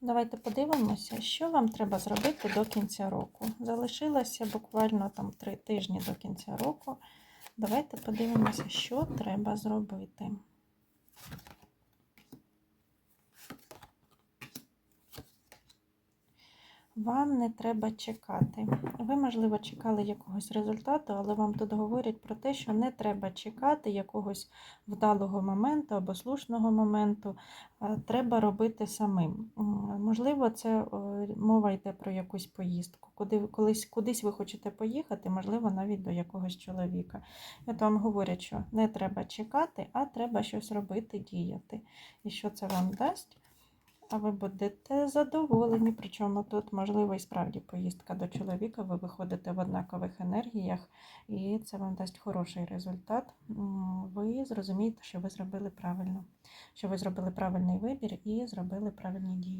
Давайте подивимося, що вам треба зробити до кінця року. Залишилося буквально там три тижні до кінця року. Давайте подивимося, що треба зробити. Вам не треба чекати. Ви, можливо, чекали якогось результату, але вам тут говорять про те, що не треба чекати якогось вдалого моменту або слушного моменту. Треба робити самим. Можливо, це мова йде про якусь поїздку. Куди колись кудись ви хочете поїхати, можливо, навіть до якогось чоловіка. От вам говорять, що не треба чекати, а треба щось робити, діяти. І що це вам дасть? А ви будете задоволені. Причому тут, можливо, і справді поїздка до чоловіка, ви виходите в однакових енергіях, і це вам дасть хороший результат. Ви зрозумієте, що ви зробили правильно, що ви зробили правильний вибір і зробили правильні дії.